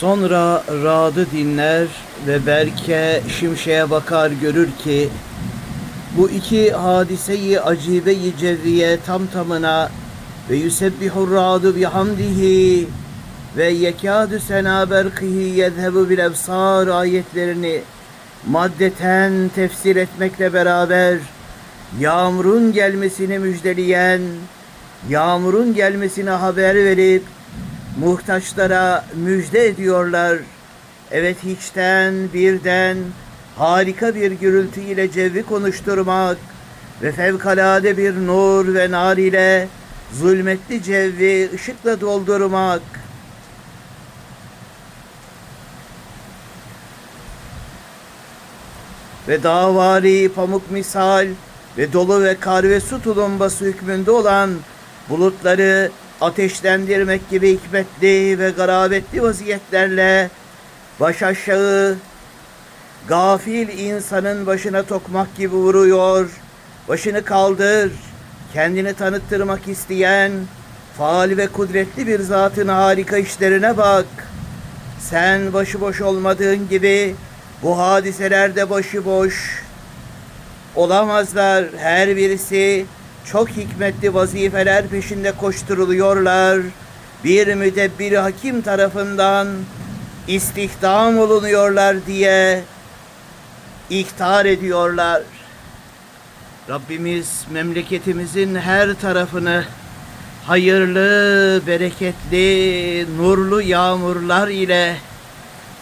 Sonra Rad'ı dinler ve Berke şimşeğe bakar görür ki bu iki hadiseyi acibe-i cevriye tam tamına ve yusebbihur radu bihamdihi ve yekâdü sena berkihi yezhebu bil ebsar ayetlerini maddeten tefsir etmekle beraber yağmurun gelmesini müjdeleyen, yağmurun gelmesine haber verip muhtaçlara müjde ediyorlar. Evet hiçten birden harika bir gürültü ile cevvi konuşturmak ve fevkalade bir nur ve nar ile zulmetli cevvi ışıkla doldurmak. Ve davari pamuk misal ve dolu ve kar ve su tulumbası hükmünde olan bulutları ateşlendirmek gibi hikmetli ve garabetli vaziyetlerle baş aşağı gafil insanın başına tokmak gibi vuruyor. Başını kaldır. Kendini tanıttırmak isteyen faal ve kudretli bir zatın harika işlerine bak. Sen başıboş olmadığın gibi bu hadiselerde başıboş olamazlar. Her birisi çok hikmetli vazifeler peşinde koşturuluyorlar. Bir müdebbir hakim tarafından istihdam olunuyorlar diye ihtar ediyorlar. Rabbimiz memleketimizin her tarafını hayırlı, bereketli, nurlu yağmurlar ile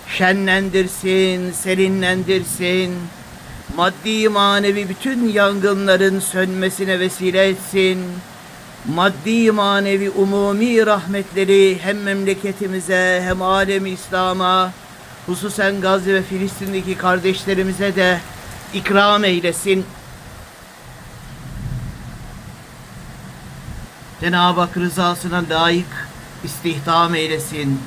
şenlendirsin, serinlendirsin. Maddi manevi bütün yangınların sönmesine vesile etsin. Maddi manevi umumi rahmetleri hem memleketimize hem alemi İslam'a hususen Gazze ve Filistin'deki kardeşlerimize de ikram eylesin. Cenab-ı Hak rızasına layık istihdam eylesin.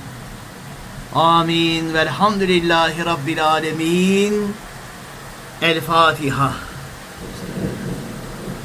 Amin. Velhamdülillahi Rabbil Alemin. الفاتحة.